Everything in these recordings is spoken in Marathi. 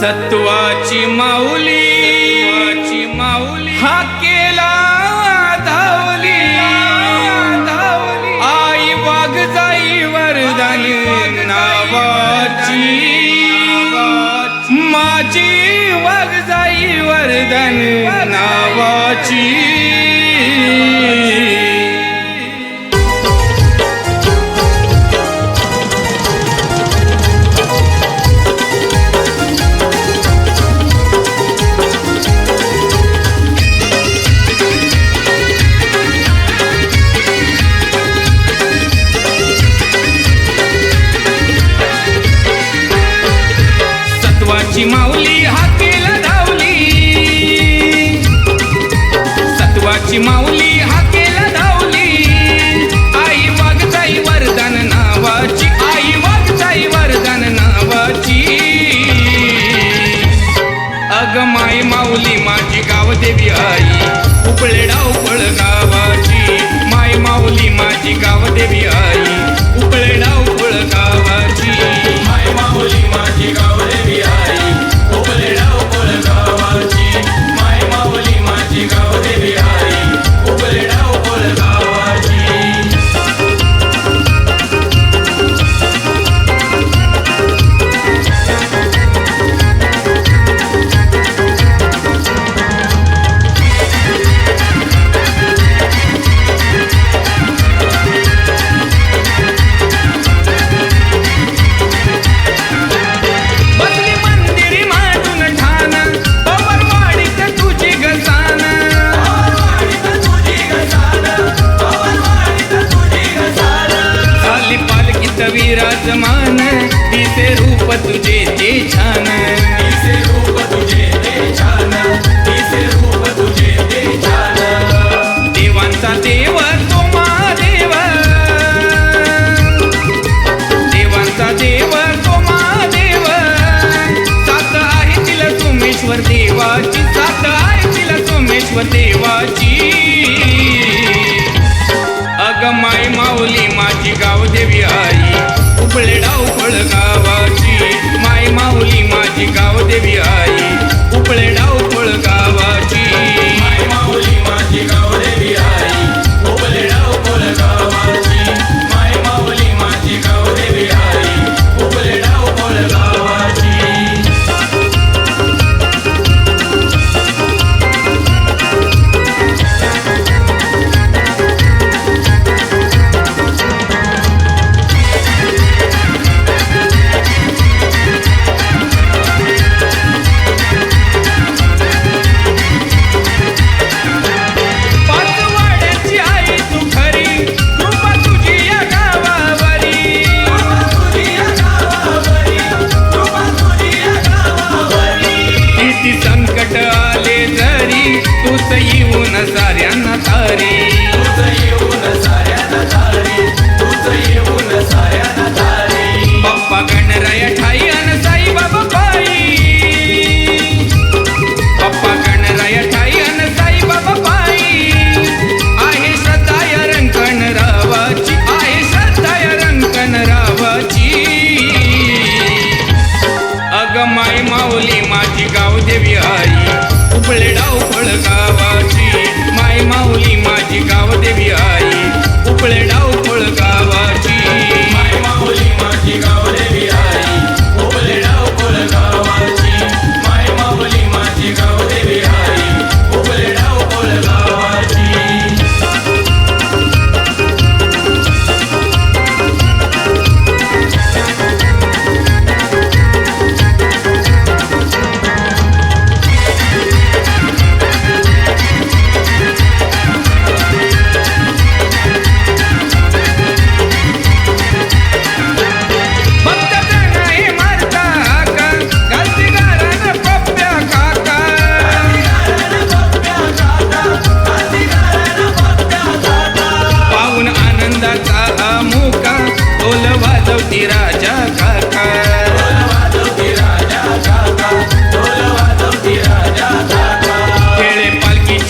सत्वाची माऊली माऊली. हा केला धावली. आई वाघ जाई वरदान नावाची. माझी वाघ जाई वरदान नावाची. माय माऊली माझी गावदेवी आई. उपळे डावफळ गावाची. माय माऊली माझी गावदेवी आई. उपळे डावफळ गावाची.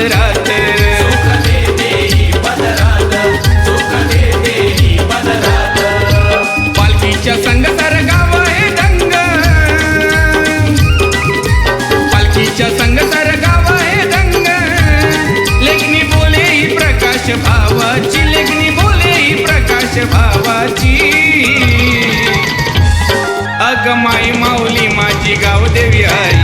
पदरात। पालखीच्या संघ सार गाव आहे दंग। पालखीच्या संघ सार गाव आहे दंग। लेखनी बोले प्रकाश भावाची लेखनी बोले प्रकाश भावाची। अग माई माऊली माझी गाव देवी आई।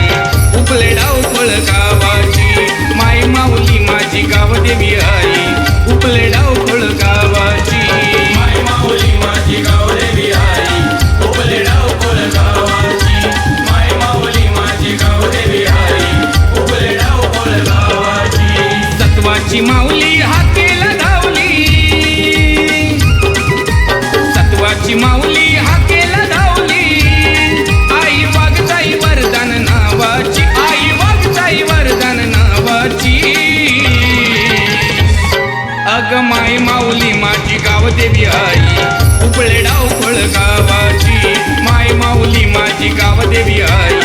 आमची माऊली हाकेला धावली. सत्वाची माऊली हाकेला धावली. आई वागताई वरदान नावाची आई वागताई वरदान नावाची. अग माय माऊली माझी गाव देवी आई उपळे डाव गावाची. माय माऊली माझी गावदेवी आई